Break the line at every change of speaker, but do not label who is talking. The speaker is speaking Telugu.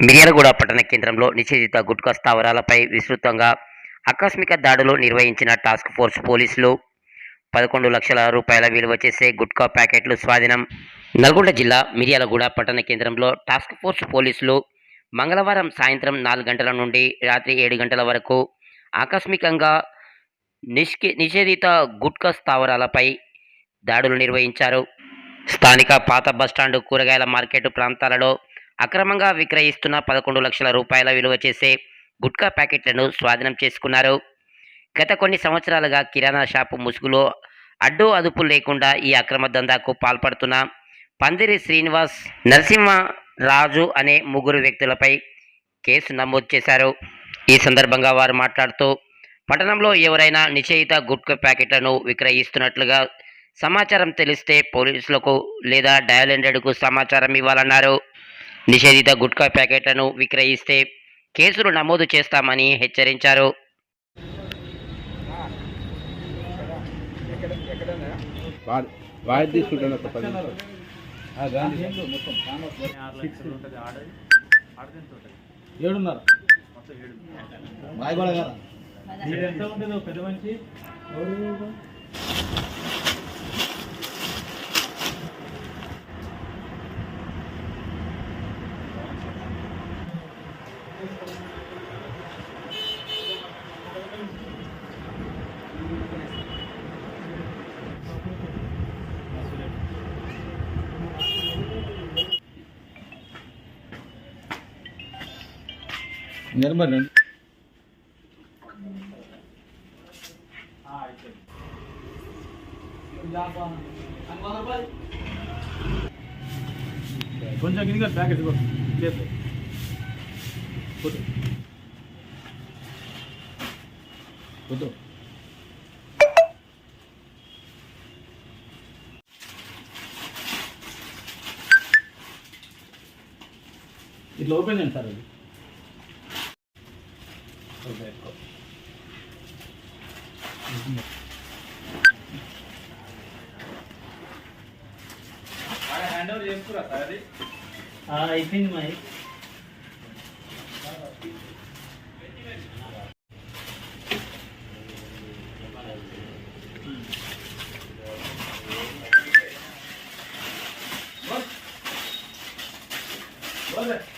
మిర్యాలగూడ పట్టణ కేంద్రంలో నిషేధిత గుట్కా స్థావరాలపై విస్తృతంగా ఆకస్మిక దాడులు నిర్వహించిన టాస్క్ ఫోర్స్ పోలీసులు పదకొండు లక్షల రూపాయల విలువ చేసే గుట్కా ప్యాకెట్లు స్వాధీనం. నల్గొండ జిల్లా మిర్యాలగూడ పట్టణ కేంద్రంలో టాస్క్ ఫోర్స్ పోలీసులు మంగళవారం సాయంత్రం నాలుగు గంటల నుండి రాత్రి ఏడు గంటల వరకు ఆకస్మికంగా నిష్కి నిషేధిత గుట్కా స్థావరాలపై దాడులు నిర్వహించారు. స్థానిక పాత బస్టాండ్ కూరగాయల మార్కెట్ ప్రాంతాలలో అక్రమంగా విక్రయిస్తున్న పదకొండు లక్షల రూపాయల విలువ చేసే గుట్కా ప్యాకెట్లను స్వాధీనం చేసుకున్నారు. గత కొన్ని సంవత్సరాలుగా కిరాణా షాపు ముసుగులో అడ్డు అదుపు లేకుండా ఈ అక్రమ దందాకు పాల్పడుతున్న పందిరి శ్రీనివాస్ నరసింహరాజు అనే ముగ్గురు వ్యక్తులపై కేసు నమోదు చేశారు. ఈ సందర్భంగా వారు మాట్లాడుతూ పట్టణంలో ఎవరైనా నిషేధిత గుట్కా ప్యాకెట్లను విక్రయిస్తున్నట్లుగా సమాచారం తెలిస్తే పోలీసులకు లేదా డయల్ హండ్రెడ్కు సమాచారం ఇవ్వాలన్నారు. నిషేధిత గుట్కా ప్యాకెట్లను విక్రయిస్తే కేసులు నమోదు చేస్తామని హెచ్చరించారు.
ఏడున్నర. పెద్ద మనిషి? నిర్మల్ అండి కొంచెం కిందిగా ప్యాకెట్ చేతి వద్దు ఇట్లా ఓపెన్ చేయండి సార్ అది. పెట్టుకో హ్యాండ్ ఓవర్ చేసుకురా అది అయిపోయింది మరి Love.